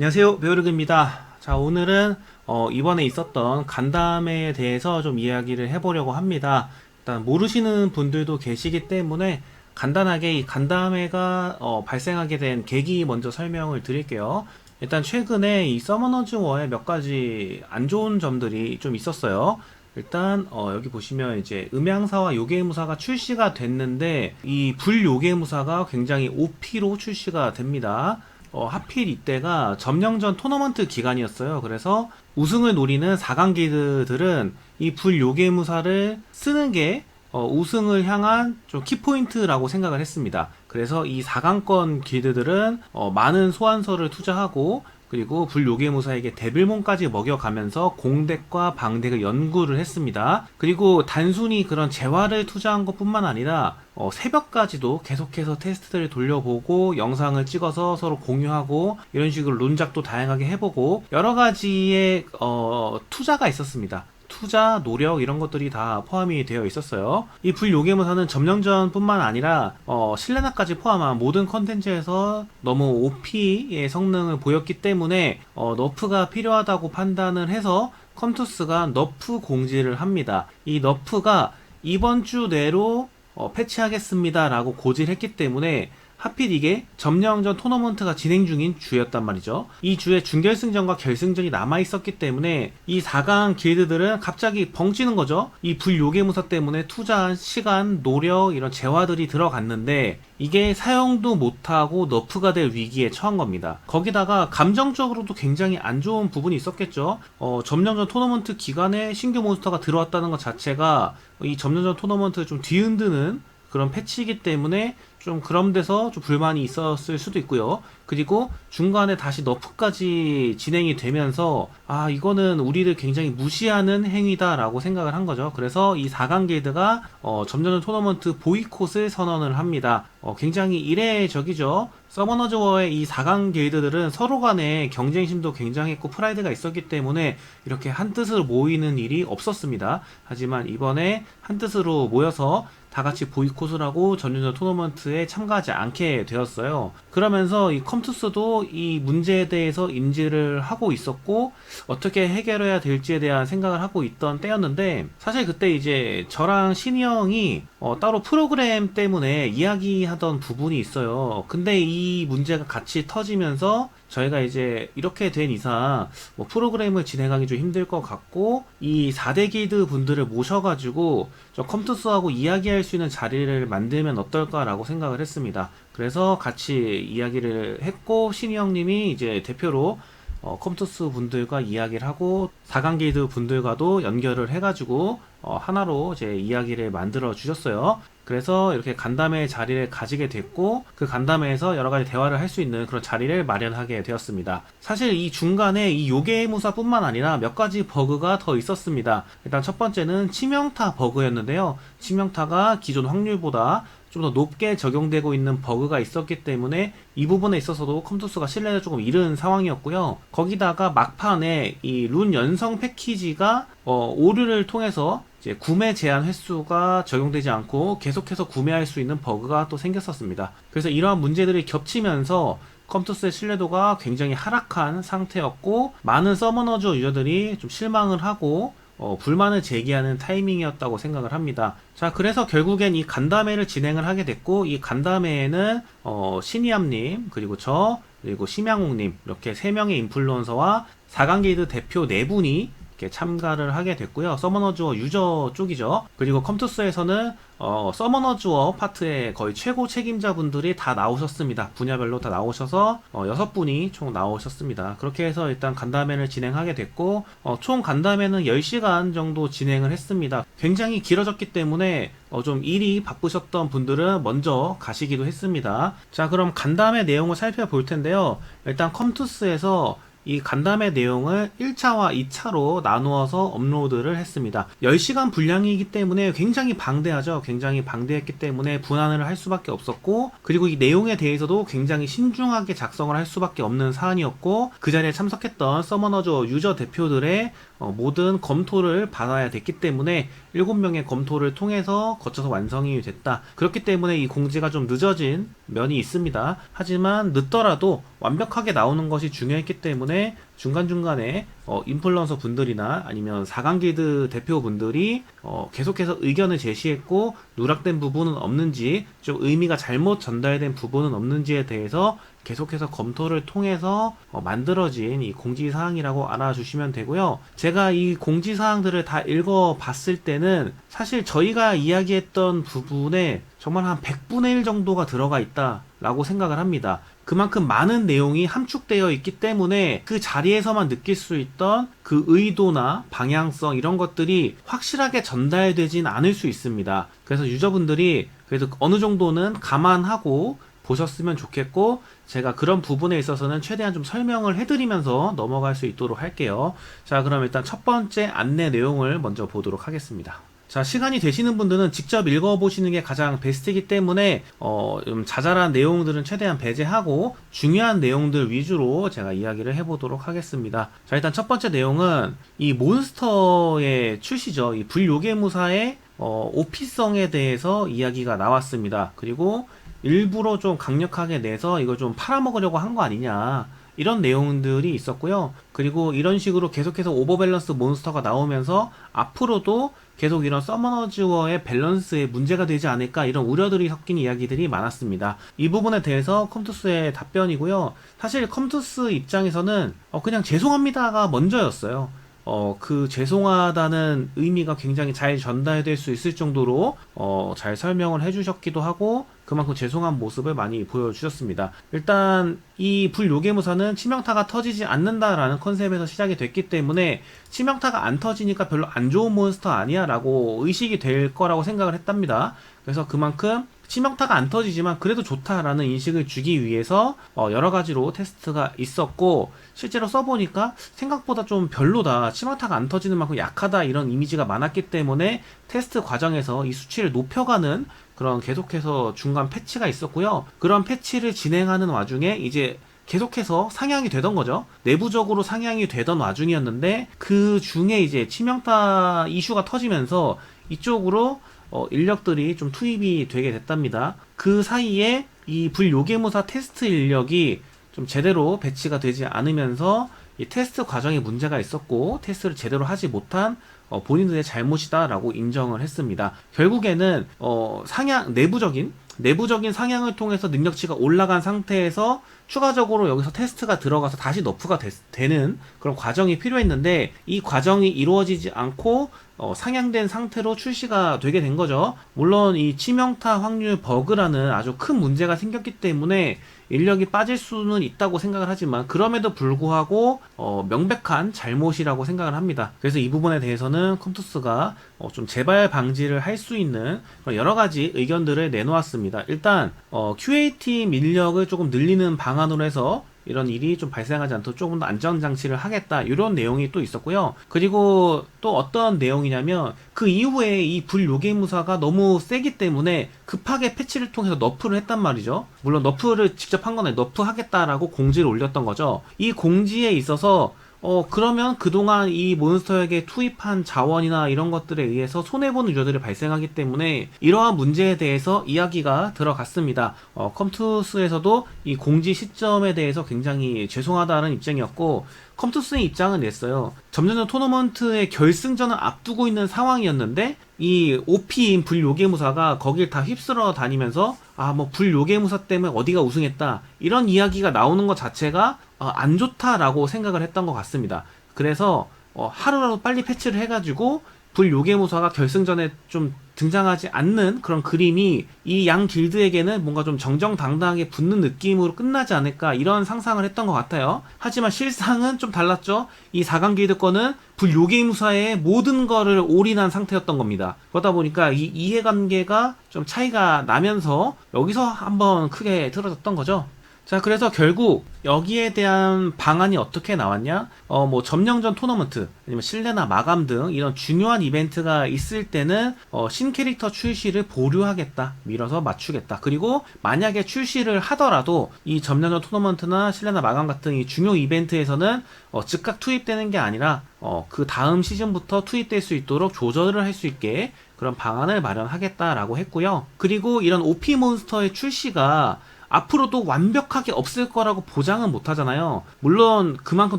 안녕하세요. 배우르그입니다. 자 오늘은 어, 이번에 있었던 간담회에 대해서 좀 이야기를 해보려고 합니다. 일단 모르시는 분들도 계시기 때문에 간단하게 이 간담회가 어, 발생하게 된 계기 먼저 설명을 드릴게요. 일단 최근에 이 서머너즈 워에 몇 가지 안 좋은 점들이 좀 있었어요. 일단 어, 여기 보시면 이제 음향사와 요괴무사가 출시가 됐는데 이 불요괴무사가 굉장히 OP로 출시가 됩니다. 어, 하필 이때가 점령전 토너먼트 기간이었어요. 그래서 우승을 노리는 4강 기드들은 이 불요괴 무사를 쓰는 게 어, 우승을 향한 좀 키포인트라고 생각을 했습니다. 그래서 이 4강권 길드들은 어, 많은 소환서를 투자하고 그리고 불요괴무사에게 데빌몬까지 먹여가면서 공덱과 방덱을 연구를 했습니다. 그리고 단순히 그런 재화를 투자한 것 뿐만 아니라 어, 새벽까지도 계속해서 테스트를 돌려보고 영상을 찍어서 서로 공유하고 이런 식으로 론작도 다양하게 해보고 여러 가지의 어, 투자가 있었습니다. 투자, 노력 이런 것들이 다 포함이 되어 있었어요. 이 불요괴무사는 점령전뿐만 아니라 어, 실내나까지 포함한 모든 컨텐츠에서 너무 OP의 성능을 보였기 때문에 어, 너프가 필요하다고 판단을 해서 컴투스가 너프 공지를 합니다. 이 너프가 이번 주 내로 어, 패치하겠습니다라고 고지를 했기 때문에 하필 이게 점령전 토너먼트가 진행 중인 주였단 말이죠. 이 주에 준결승전과 결승전이 남아 있었기 때문에 이 4강 길드들은 갑자기 벙찌는 거죠. 이 불요괴 무사 때문에 투자한 시간, 노력 이런 재화들이 들어갔는데 이게 사용도 못하고 너프가 될 위기에 처한 겁니다. 거기다가 감정적으로도 굉장히 안 좋은 부분이 있었겠죠. 어, 점령전 토너먼트 기간에 신규 몬스터가 들어왔다는 것 자체가 이 점령전 토너먼트를 좀 뒤흔드는 그런 패치이기 때문에 좀 그런 데서 좀 불만이 있었을 수도 있고요. 그리고 중간에 다시 너프까지 진행이 되면서 아 이거는 우리를 굉장히 무시하는 행위다라고 생각을 한 거죠. 그래서 이 4강 길드가 어, 점점 토너먼트 보이콧을 선언을 합니다. 어, 굉장히 이례적이죠. 서머너즈 워의 이 4강 길드들은 서로 간에 경쟁심도 굉장했고 프라이드가 있었기 때문에 이렇게 한 뜻으로 모이는 일이 없었습니다. 하지만 이번에 한 뜻으로 모여서 다 같이 보이콧을 하고 전륜전 토너먼트에 참가하지 않게 되었어요. 그러면서 이 컴투스도 이 문제에 대해서 인지를 하고 있었고 어떻게 해결해야 될지에 대한 생각을 하고 있던 때였는데 사실 그때 이제 저랑 신이 형이 어, 따로 프로그램 때문에 이야기 하던 부분이 있어요. 근데 이 문제가 같이 터지면서 저희가 이제 이렇게 된 이상 뭐 프로그램을 진행하기 좀 힘들 것 같고 이 4대 기드 분들을 모셔가지고 저 컴투스하고 이야기할 수 있는 자리를 만들면 어떨까라고 생각을 했습니다. 그래서 같이 이야기를 했고 신이 형님이 이제 대표로 어, 컴투스 분들과 이야기를 하고 4강 게이드 분들과도 연결을 해가지고 어, 하나로 제 이야기를 만들어 주셨어요. 그래서 이렇게 간담회 자리를 가지게 됐고 그 간담회에서 여러 가지 대화를 할 수 있는 그런 자리를 마련하게 되었습니다. 사실 이 중간에 이 요괴 무사뿐만 아니라 몇 가지 버그가 더 있었습니다. 일단 첫 번째는 치명타 버그였는데요. 치명타가 기존 확률보다 좀더 높게 적용되고 있는 버그가 있었기 때문에 이 부분에 있어서도 컴투스가 신뢰를 조금 잃은 상황이었고요. 거기다가 막판에 이 룬 연성 패키지가 어, 오류를 통해서 이제 구매 제한 횟수가 적용되지 않고 계속해서 구매할 수 있는 버그가 또 생겼었습니다. 그래서 이러한 문제들이 겹치면서 컴투스의 신뢰도가 굉장히 하락한 상태였고 많은 서머너즈 유저들이 좀 실망을 하고 어, 불만을 제기하는 타이밍이었다고 생각을 합니다. 자, 그래서 결국엔 이 간담회를 진행을 하게 됐고, 이 간담회에는, 어, 신이암님, 그리고 저, 그리고 심양욱님, 이렇게 세 명의 인플루언서와 4강 게이드 대표 네 분이 이렇게 참가를 하게 됐고요. 서머너즈워 유저 쪽이죠. 그리고 컴투스에서는 어, 서머너즈워 파트의 거의 최고 책임자분들이 다 나오셨습니다. 분야별로 다 나오셔서 어, 6분이 총 나오셨습니다. 그렇게 해서 일단 간담회를 진행하게 됐고 어, 총 간담회는 10시간 정도 진행을 했습니다. 굉장히 길어졌기 때문에 어, 좀 일이 바쁘셨던 분들은 먼저 가시기도 했습니다. 자 그럼 간담회 내용을 살펴볼 텐데요. 일단 컴투스에서 이 간담회 내용을 1차와 2차로 나누어서 업로드를 했습니다. 10시간 분량이기 때문에 굉장히 방대하죠. 굉장히 방대했기 때문에 분할을 할 수밖에 없었고 그리고 이 내용에 대해서도 굉장히 신중하게 작성을 할 수밖에 없는 사안이었고 그 자리에 참석했던 서머너즈 유저 대표들의 어, 모든 검토를 받아야 됐기 때문에 7명의 검토를 통해서 거쳐서 완성이 됐다. 그렇기 때문에 이 공지가 좀 늦어진 면이 있습니다. 하지만 늦더라도 완벽하게 나오는 것이 중요했기 때문에 중간중간에 어, 인플루언서 분들이나 아니면 4강 길드 대표분들이 어, 계속해서 의견을 제시했고 누락된 부분은 없는지 좀 의미가 잘못 전달된 부분은 없는지에 대해서 계속해서 검토를 통해서 어, 만들어진 이 공지사항이라고 알아주시면 되고요. 제가 이 공지사항들을 다 읽어봤을 때는 사실 저희가 이야기했던 부분에 정말 한 100분의 1 정도가 들어가 있다 라고 생각을 합니다. 그만큼 많은 내용이 함축되어 있기 때문에 그 자리에서만 느낄 수 있던 그 의도나 방향성 이런 것들이 확실하게 전달되진 않을 수 있습니다. 그래서 유저분들이 그래도 어느 정도는 감안하고 보셨으면 좋겠고 제가 그런 부분에 있어서는 최대한 좀 설명을 해드리면서 넘어갈 수 있도록 할게요. 자, 그럼 일단 첫 번째 안내 내용을 먼저 보도록 하겠습니다. 자, 시간이 되시는 분들은 직접 읽어보시는 게 가장 베스트이기 때문에, 어, 좀 자잘한 내용들은 최대한 배제하고, 중요한 내용들 위주로 제가 이야기를 해보도록 하겠습니다. 자, 일단 첫 번째 내용은, 이 몬스터의 출시죠. 이 불요괴무사의, 어, 오피성에 대해서 이야기가 나왔습니다. 그리고, 일부러 좀 강력하게 내서 이걸 좀 팔아먹으려고 한 거 아니냐. 이런 내용들이 있었고요. 그리고 이런 식으로 계속해서 오버밸런스 몬스터가 나오면서 앞으로도 계속 이런 서머너즈와의 밸런스에 문제가 되지 않을까 이런 우려들이 섞인 이야기들이 많았습니다. 이 부분에 대해서 컴투스의 답변이고요. 사실 컴투스 입장에서는 어, 그냥 죄송합니다가 먼저였어요. 어, 그 죄송하다는 의미가 굉장히 잘 전달될 수 있을 정도로 어, 잘 설명을 해주셨기도 하고 그만큼 죄송한 모습을 많이 보여주셨습니다. 일단 이 불요괴무사는 치명타가 터지지 않는다라는 컨셉에서 시작이 됐기 때문에 치명타가 안 터지니까 별로 안 좋은 몬스터 아니야 라고 의식이 될 거라고 생각을 했답니다. 그래서 그만큼 치명타가 안 터지지만 그래도 좋다라는 인식을 주기 위해서 어 여러 가지로 테스트가 있었고 실제로 써보니까 생각보다 좀 별로다 치명타가 안 터지는 만큼 약하다 이런 이미지가 많았기 때문에 테스트 과정에서 이 수치를 높여가는 그런 계속해서 중간 패치가 있었고요 그런 패치를 진행하는 와중에 이제 계속해서 상향이 되던 거죠. 내부적으로 상향이 되던 와중이었는데 그 중에 이제 치명타 이슈가 터지면서 이쪽으로 어, 인력들이 좀 투입이 되게 됐답니다. 그 사이에 이 불요괴무사 테스트 인력이 좀 제대로 배치가 되지 않으면서 이 테스트 과정에 문제가 있었고 테스트를 제대로 하지 못한 어, 본인들의 잘못이다라고 인정을 했습니다. 결국에는 어, 상향 내부적인 내부적인 상향을 통해서 능력치가 올라간 상태에서 추가적으로 여기서 테스트가 들어가서 다시 너프가 되, 는 그런 과정이 필요했는데 이 과정이 이루어지지 않고 어, 상향된 상태로 출시가 되게 된 거죠. 물론 이 치명타 확률 버그라는 아주 큰 문제가 생겼기 때문에 인력이 빠질 수는 있다고 생각을 하지만 그럼에도 불구하고 어, 명백한 잘못이라고 생각을 합니다. 그래서 이 부분에 대해서는 컴투스가 어, 좀 재발 방지를 할 수 있는 여러 가지 의견들을 내놓았습니다. 일단 어, QA팀 인력을 조금 늘리는 방안으로 해서 이런 일이 좀 발생하지 않도록 조금 더 안전 장치를 하겠다. 이런 내용이 또 있었고요. 그리고 또 어떤 내용이냐면 그 이후에 이 불요괴 무사가 너무 세기 때문에 급하게 패치를 통해서 너프를 했단 말이죠. 물론 너프를 직접 한 거는 너프 하겠다라고 공지를 올렸던 거죠. 이 공지에 있어서 어, 그러면 그동안 이 몬스터에게 투입한 자원이나 이런 것들에 의해서 손해보는 유저들이 발생하기 때문에 이러한 문제에 대해서 이야기가 들어갔습니다. 어, 컴투스에서도 이 공지 시점에 대해서 굉장히 죄송하다는 입장이었고, 컴투스의 입장은 냈어요. 점점 토너먼트의 결승전을 앞두고 있는 상황이었는데, 이 OP인 불요괴무사가 거길 다 휩쓸어 다니면서, 아, 뭐, 불요괴무사 때문에 어디가 우승했다. 이런 이야기가 나오는 것 자체가 어, 안 좋다라고 생각을 했던 것 같습니다. 그래서 어, 하루라도 빨리 패치를 해가지고 불요괴무사가 결승전에 좀 등장하지 않는 그런 그림이 이 양 길드에게는 뭔가 좀 정정당당하게 붙는 느낌으로 끝나지 않을까 이런 상상을 했던 것 같아요. 하지만 실상은 좀 달랐죠. 이 4강 길드 거는 불요괴무사의 모든 거를 올인한 상태였던 겁니다. 그러다 보니까 이 이해관계가 좀 차이가 나면서 여기서 한번 크게 틀어졌던 거죠. 자, 그래서 결국 여기에 대한 방안이 어떻게 나왔냐? 어, 뭐 점령전 토너먼트, 아니면 실내나 마감 등 이런 중요한 이벤트가 있을 때는 어, 신 캐릭터 출시를 보류하겠다. 밀어서 맞추겠다. 그리고 만약에 출시를 하더라도 이 점령전 토너먼트나 실내나 마감 같은 이 중요 이벤트에서는 어, 즉각 투입되는 게 아니라 어, 그 다음 시즌부터 투입될 수 있도록 조절을 할 수 있게 그런 방안을 마련하겠다라고 했고요. 그리고 이런 OP 몬스터의 출시가 앞으로도 완벽하게 없을 거라고 보장은 못 하잖아요. 물론 그만큼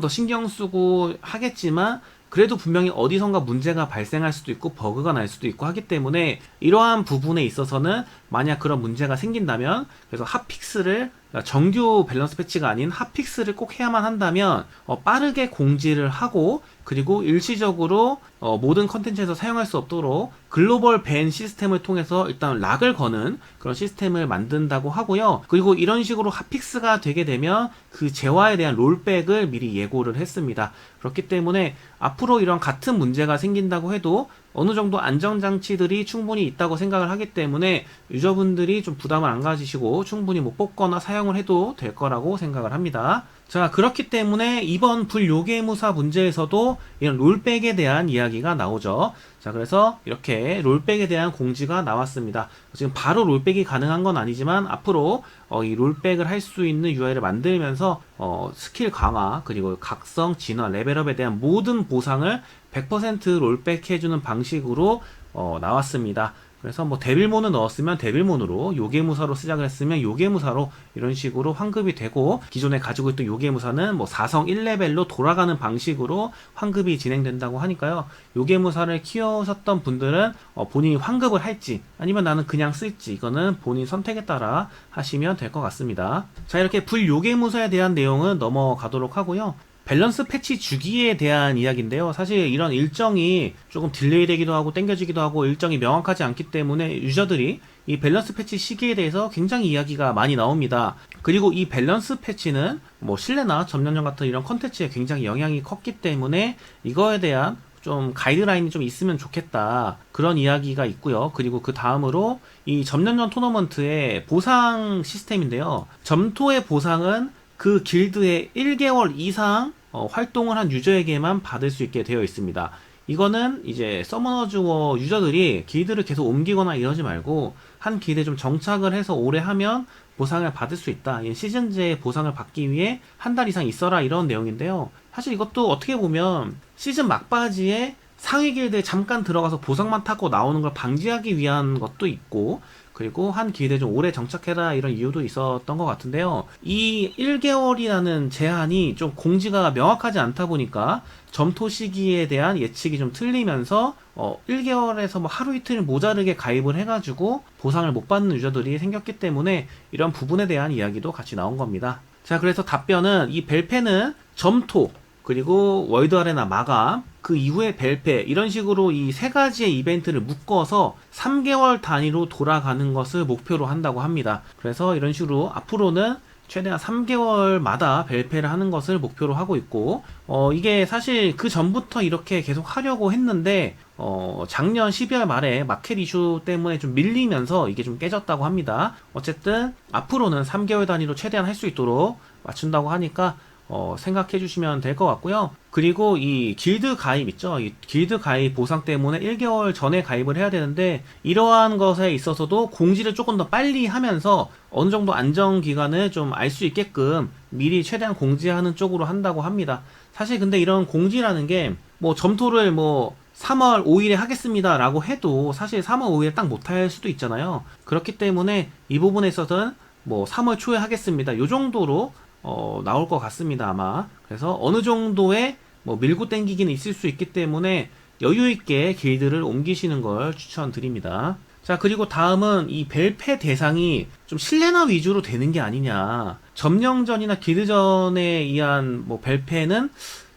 더 신경 쓰고 하겠지만 그래도 분명히 어디선가 문제가 발생할 수도 있고 버그가 날 수도 있고 하기 때문에 이러한 부분에 있어서는 만약 그런 문제가 생긴다면 그래서 핫픽스를 그러니까 정규 밸런스 패치가 아닌 핫픽스를 꼭 해야만 한다면 어, 빠르게 공지를 하고 그리고 일시적으로 어, 모든 컨텐츠에서 사용할 수 없도록 글로벌 밴 시스템을 통해서 일단 락을 거는 그런 시스템을 만든다고 하고요. 그리고 이런 식으로 핫픽스가 되게 되면 그 재화에 대한 롤백을 미리 예고를 했습니다. 그렇기 때문에 앞으로 이런 같은 문제가 생긴다고 해도 어느 정도 안정장치들이 충분히 있다고 생각을 하기 때문에 유저분들이 좀 부담을 안 가지시고 충분히 뭐 뽑거나 사용을 해도 될 거라고 생각을 합니다. 자, 그렇기 때문에 이번 불요괴무사 문제에서도 이런 롤백에 대한 이야기가 나오죠. 자, 그래서 이렇게 롤백에 대한 공지가 나왔습니다. 지금 바로 롤백이 가능한 건 아니지만 앞으로 어, 이 롤백을 할 수 있는 UI를 만들면서 어, 스킬 강화 그리고 각성, 진화, 레벨업에 대한 모든 보상을 100% 롤백 해주는 방식으로 어, 나왔습니다. 그래서 뭐 데빌몬을 넣었으면 데빌몬으로 요괴무사로 시작을 했으면 요괴무사로 이런 식으로 환급이 되고 기존에 가지고 있던 요괴무사는 뭐 4성 1레벨로 돌아가는 방식으로 환급이 진행된다고 하니까요. 요괴무사를 키우셨던 분들은 어 본인이 환급을 할지 아니면 나는 그냥 쓸지 이거는 본인 선택에 따라 하시면 될 것 같습니다. 자 이렇게 불요괴무사에 대한 내용은 넘어가도록 하고요. 밸런스 패치 주기에 대한 이야기인데요. 사실 이런 일정이 조금 딜레이 되기도 하고 땡겨지기도 하고 일정이 명확하지 않기 때문에 유저들이 이 밸런스 패치 시기에 대해서 굉장히 이야기가 많이 나옵니다. 그리고 이 밸런스 패치는 뭐 실내나 점령전 같은 이런 컨텐츠에 굉장히 영향이 컸기 때문에 이거에 대한 좀 가이드라인이 좀 있으면 좋겠다 그런 이야기가 있고요. 그리고 그 다음으로 이 점령전 토너먼트의 보상 시스템인데요. 점토의 보상은 그 길드에 1개월 이상 어, 활동을 한 유저에게만 받을 수 있게 되어 있습니다. 이거는 이제 서머너즈 워 유저들이 길드를 계속 옮기거나 이러지 말고 한 길드에 좀 정착을 해서 오래 하면 보상을 받을 수 있다. 시즌제 보상을 받기 위해 한 달 이상 있어라 이런 내용인데요. 사실 이것도 어떻게 보면 시즌 막바지에 상위 길드에 잠깐 들어가서 보상만 타고 나오는 걸 방지하기 위한 것도 있고 그리고 한 길드에 좀 오래 정착해라 이런 이유도 있었던 것 같은데요. 이 1개월이라는 제한이 좀 공지가 명확하지 않다 보니까 점토 시기에 대한 예측이 좀 틀리면서 어 1개월에서 뭐 하루 이틀 모자르게 가입을 해가지고 보상을 못 받는 유저들이 생겼기 때문에 이런 부분에 대한 이야기도 같이 나온 겁니다. 자 그래서 답변은 이 벨페는 점토 그리고 월드 아레나 마감, 그 이후에 벨페, 이런 식으로 이 세 가지의 이벤트를 묶어서 3개월 단위로 돌아가는 것을 목표로 한다고 합니다. 그래서 이런 식으로 앞으로는 최대한 3개월마다 벨페를 하는 것을 목표로 하고 있고, 어, 이게 사실 그 전부터 이렇게 계속 하려고 했는데, 어, 작년 12월 말에 마켓 이슈 때문에 좀 밀리면서 이게 좀 깨졌다고 합니다. 어쨌든, 앞으로는 3개월 단위로 최대한 할 수 있도록 맞춘다고 하니까, 어, 생각해 주시면 될 것 같고요. 그리고 이 길드 가입 있죠. 이 길드 가입 보상 때문에 1개월 전에 가입을 해야 되는데 이러한 것에 있어서도 공지를 조금 더 빨리 하면서 어느 정도 안정 기간을 좀 알 수 있게끔 미리 최대한 공지하는 쪽으로 한다고 합니다. 사실 근데 이런 공지라는 게 뭐 점토를 뭐 3월 5일에 하겠습니다라고 해도 사실 3월 5일에 딱 못할 수도 있잖아요. 그렇기 때문에 이 부분에 있어서는 뭐 3월 초에 하겠습니다. 요 정도로 어, 나올 것 같습니다, 아마. 그래서 어느 정도의 뭐 밀고 땡기기는 있을 수 있기 때문에 여유 있게 길드를 옮기시는 걸 추천드립니다. 자, 그리고 다음은 이 벨페 대상이 좀 실내나 위주로 되는 게 아니냐. 점령전이나 길드전에 의한 뭐 벨페는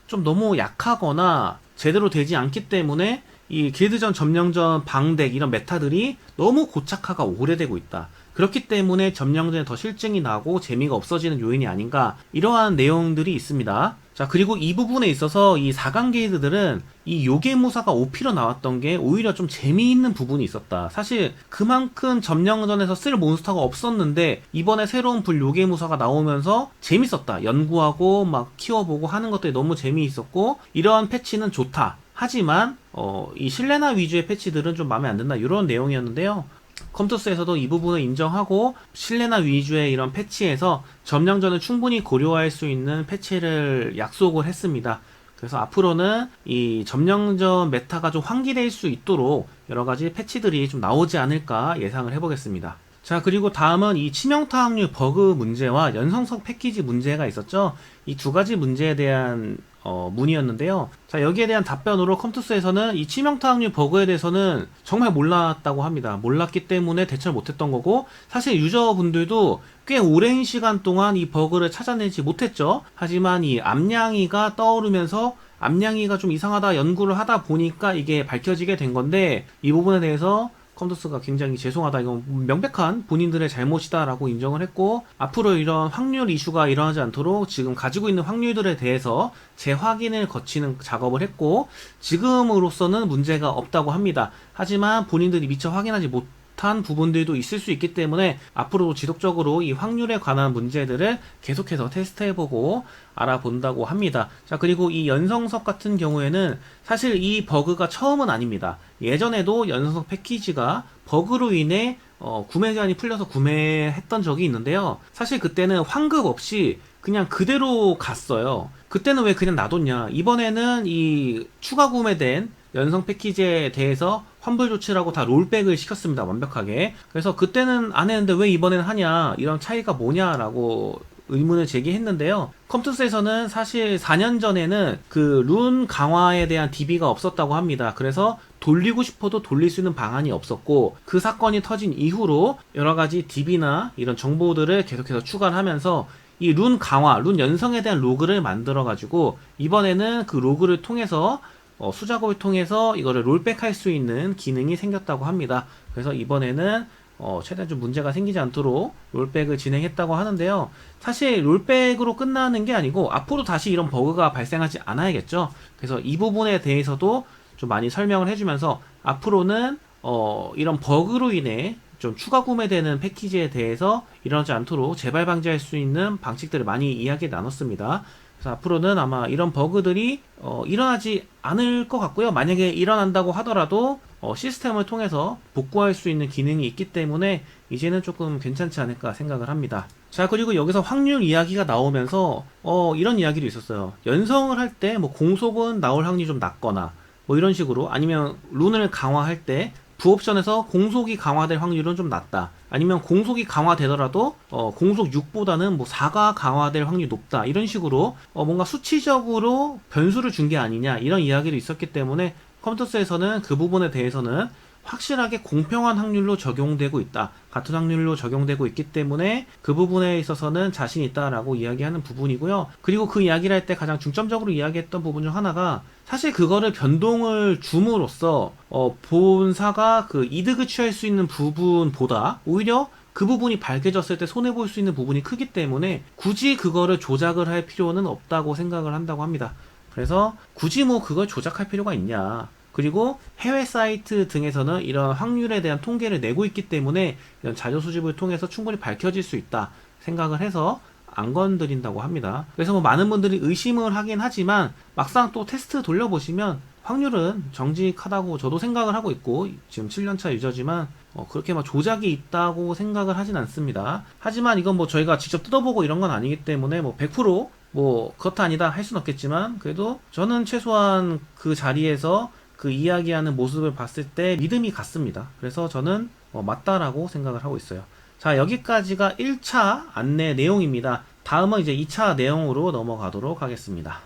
좀 너무 약하거나 제대로 되지 않기 때문에 이 길드전, 점령전, 방덱 이런 메타들이 너무 고착화가 오래되고 있다. 그렇기 때문에 점령전에 더 실증이 나고 재미가 없어지는 요인이 아닌가 이러한 내용들이 있습니다. 자, 그리고 이 부분에 있어서 이 4강 게이드들은 이 요괴무사가 OP로 나왔던 게 오히려 좀 재미있는 부분이 있었다. 사실 그만큼 점령전에서 쓸 몬스터가 없었는데 이번에 새로운 불 요괴무사가 나오면서 재밌었다. 연구하고 막 키워보고 하는 것들이 너무 재미있었고 이러한 패치는 좋다. 하지만 어, 이 실레나 위주의 패치들은 좀 마음에 안 든다. 이런 내용이었는데요. 컴투스에서도 이 부분을 인정하고 실내나 위주의 이런 패치에서 점령전을 충분히 고려할 수 있는 패치를 약속을 했습니다. 그래서 앞으로는 이 점령전 메타가 좀 환기될 수 있도록 여러 가지 패치들이 좀 나오지 않을까 예상을 해보겠습니다. 자, 그리고 다음은 이 치명타 확률 버그 문제와 연성석 패키지 문제가 있었죠. 이 두 가지 문제에 대한 어, 문의였는데요. 자, 여기에 대한 답변으로 컴투스에서는 이 치명타 확률 버그에 대해서는 정말 몰랐다고 합니다. 몰랐기 때문에 대처를 못했던 거고, 사실 유저분들도 꽤 오랜 시간 동안 이 버그를 찾아내지 못했죠. 하지만 이 암냥이가 떠오르면서 암냥이가 좀 이상하다 연구를 하다 보니까 이게 밝혀지게 된 건데, 이 부분에 대해서 컴투스가 굉장히 죄송하다. 이건 명백한 본인들의 잘못이다라고 인정을 했고 앞으로 이런 확률 이슈가 일어나지 않도록 지금 가지고 있는 확률들에 대해서 재확인을 거치는 작업을 했고 지금으로서는 문제가 없다고 합니다. 하지만 본인들이 미처 확인하지 못 한 부분들도 있을 수 있기 때문에 앞으로 지속적으로 이 확률에 관한 문제들을 계속해서 테스트해보고 알아본다고 합니다. 자, 그리고 이 연성석 같은 경우에는 사실 이 버그가 처음은 아닙니다. 예전에도 연성석 패키지가 버그로 인해 어, 구매 제한이 풀려서 구매했던 적이 있는데요. 사실 그때는 환급 없이 그냥 그대로 갔어요. 그때는 왜 그냥 놔뒀냐. 이번에는 이 추가 구매된 연성 패키지에 대해서 환불 조치라고 다 롤백을 시켰습니다. 완벽하게. 그래서 그때는 안 했는데 왜 이번에는 하냐. 이런 차이가 뭐냐라고 의문을 제기했는데요. 컴투스에서는 사실 4년 전에는 그 룬 강화에 대한 DB가 없었다고 합니다. 그래서 돌리고 싶어도 돌릴 수 있는 방안이 없었고 그 사건이 터진 이후로 여러 가지 DB나 이런 정보들을 계속해서 추가를 하면서 이 룬 강화, 룬 연성에 대한 로그를 만들어 가지고 이번에는 그 로그를 통해서 어, 수작업을 통해서 이거를 롤백할 수 있는 기능이 생겼다고 합니다. 그래서 이번에는 어, 최대한 좀 문제가 생기지 않도록 롤백을 진행했다고 하는데요. 사실 롤백으로 끝나는 게 아니고 앞으로 다시 이런 버그가 발생하지 않아야겠죠. 그래서 이 부분에 대해서도 좀 많이 설명을 해주면서 앞으로는 어, 이런 버그로 인해 좀 추가 구매되는 패키지에 대해서 일어나지 않도록 재발 방지할 수 있는 방식들을 많이 이야기 나눴습니다. 그래서 앞으로는 아마 이런 버그들이 어, 일어나지 않을 것 같고요. 만약에 일어난다고 하더라도 어, 시스템을 통해서 복구할 수 있는 기능이 있기 때문에 이제는 조금 괜찮지 않을까 생각을 합니다. 자 그리고 여기서 확률 이야기가 나오면서 어, 이런 이야기도 있었어요. 연성을 할 때 뭐 공속은 나올 확률이 좀 낮거나 뭐 이런 식으로 아니면 룬을 강화할 때 부옵션에서 공속이 강화될 확률은 좀 낮다. 아니면 공속이 강화되더라도 어, 공속 6보다는 뭐 4가 강화될 확률이 높다. 이런 식으로 어, 뭔가 수치적으로 변수를 준 게 아니냐 이런 이야기도 있었기 때문에 컴퓨터스에서는 그 부분에 대해서는 확실하게 공평한 확률로 적용되고 있다. 같은 확률로 적용되고 있기 때문에 그 부분에 있어서는 자신 있다라고 이야기하는 부분이고요. 그리고 그 이야기를 할 때 가장 중점적으로 이야기했던 부분 중 하나가 사실 그거를 변동을 줌으로써 어, 본사가 그 이득을 취할 수 있는 부분보다 오히려 그 부분이 밝혀졌을 때 손해 볼 수 있는 부분이 크기 때문에 굳이 그거를 조작을 할 필요는 없다고 생각을 한다고 합니다. 그래서 굳이 뭐 그걸 조작할 필요가 있냐. 그리고 해외 사이트 등에서는 이런 확률에 대한 통계를 내고 있기 때문에 이런 자료 수집을 통해서 충분히 밝혀질 수 있다 생각을 해서 안 건드린다고 합니다. 그래서 뭐 많은 분들이 의심을 하긴 하지만 막상 또 테스트 돌려보시면 확률은 정직하다고 저도 생각을 하고 있고 지금 7년차 유저지만 어, 그렇게 막 조작이 있다고 생각을 하진 않습니다. 하지만 이건 뭐 저희가 직접 뜯어보고 이런 건 아니기 때문에 뭐 100%뭐 그렇다 아니다 할 수는 없겠지만 그래도 저는 최소한 그 자리에서 그 이야기하는 모습을 봤을 때 믿음이 갔습니다. 그래서 저는 어, 맞다라고 생각을 하고 있어요. 자, 여기까지가 1차 안내 내용입니다. 다음은 이제 2차 내용으로 넘어가도록 하겠습니다.